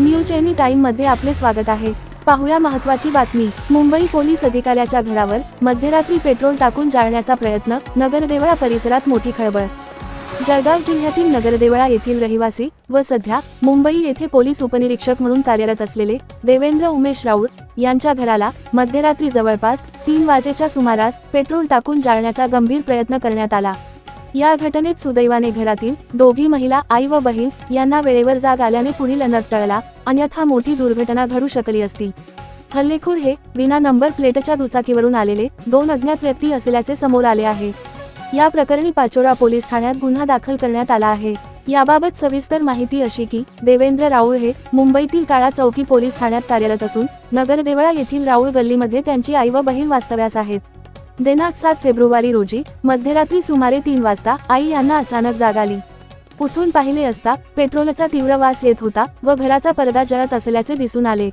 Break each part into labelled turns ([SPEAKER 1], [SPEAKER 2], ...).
[SPEAKER 1] News any टाइममध्ये आपले स्वागत आहे. पाहूया महत्वाची बातमी. मुंबई पोलीस अधिकाऱ्याच्या घरावर मध्यरात्री पेट्रोल टाकून जाळण्याचा प्रयत्न नगरदेवळा परिसरात मोठी खळबळ. जळगाव जिल्ह्यातील नगरदेवळा येथील रहिवासी व सध्या मुंबई येथे पोलीस उपनिरीक्षक म्हणून कार्यरत असलेले देवेंद्र उमेश राऊळ यांच्या घराला मध्यरात्री जवळपास तीन वाजेच्या सुमारास पेट्रोल टाकून जाळण्याचा गंभीर प्रयत्न करण्यात आला. या घटनेत सुदैवाने घरातील दोघी महिला आई व बहीण यांना वेळेवर जाग आल्याने पुढील अनर्थ टळला अन्यथा मोठी दुर्घटना घडू शकली असती. हल्लेखोर हे विना नंबर प्लेटच्या दुचाकीवरून आलेले दोन अज्ञात व्यक्ती असल्याचे समोर आले आहे. या प्रकरणी पाचोरा पोलीस ठाण्यात गुन्हा दाखल करण्यात आला आहे. याबाबत सविस्तर माहिती अशी की देवेंद्र राऊळ हे मुंबईतील काळा चौकी पोलीस ठाण्यात कार्यरत असून नगरदेवळा येथील राऊळ गल्लीमध्ये त्यांची आई व बहीण वास्तव्यास आहेत. दिनांक सात फेब्रुवारी रोजी मध्यरात्री सुमारे तीन वाजता आई यांना अचानक जाग आली. उठून पाहिले असता पेट्रोलचा तीव्र वास येत होता व घराचा पडदा जळत असल्याचे दिसून आले.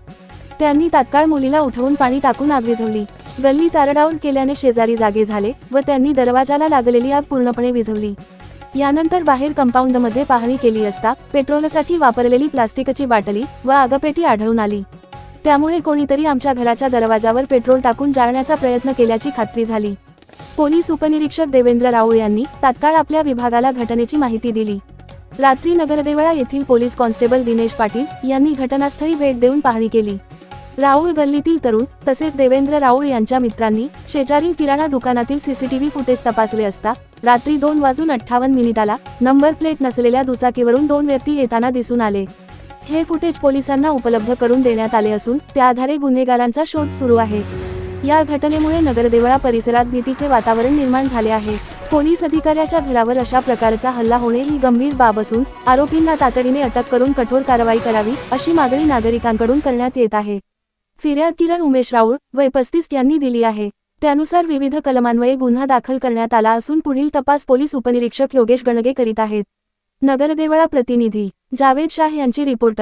[SPEAKER 1] त्यांनी तात्काळ मुलीला उठवून पाणी टाकून आग विझवली. गल्ली तारडाऊन केल्याने शेजारी जागे झाले व त्यांनी दरवाजाला लागलेली आग पूर्णपणे विझवली. यानंतर बाहेर कंपाऊंडमध्ये पाहणी केली असता पेट्रोलसाठी वापरलेली प्लास्टिकची बाटली व आगपेटी आढळून आली. त्यामुळे कोणीतरी आमच्या घराच्या दरवाजावर पेट्रोल टाकून जाळण्याचा प्रयत्न केल्याची खात्री झाली. पोलीस उपनिरीक्षक देवेंद्र राऊळ यांनी तात्काळ आपल्या विभागाला घटनेची माहिती दिली. रात्री नगरदेवळा येथील पोलीस कॉन्स्टेबल दिनेश पाटील यांनी घटनास्थळी भेट देऊन पाहणी केली. राऊळ गल्लीतील तरुण तसेच देवेंद्र राऊळ यांच्या मित्रांनी शेजारील किराणा दुकानातील सीसीटीव्ही फुटेज तपासले असता रात्री दोन वाजून अठ्ठावन्न मिनिटाला नंबर प्लेट नसलेल्या दुचाकीवरून दोन व्यक्ती येताना दिसून आले. हे फुटेज पोलिसांना उपलब्ध करून देण्यात आले असून त्या आधारे गुन्हेगारांचा शोध सुरू आहे. या घटनेमुळे नगरदेवळा परिसरात भीतीचे वातावरण निर्माण झाले आहे. पोलीस अधिकाऱ्याच्या घरावर अशा प्रकारचा हल्ला होणे ही गंभीर बाब असून आरोपींना तातडीने अटक करून कठोर कारवाई करावी अशी मागणी नागरिकांकडून करण्यात येत आहे. फिर्याद किरण उमेश राऊळ वय पस्तीस यांनी दिली आहे. त्यानुसार विविध कलमान्वये गुन्हा दाखल करण्यात आला असून पुढील तपास पोलीस उपनिरीक्षक योगेश गणगे करीत आहेत. नगरदेवळा प्रतिनिधी जावेद शाह यांची रिपोर्ट.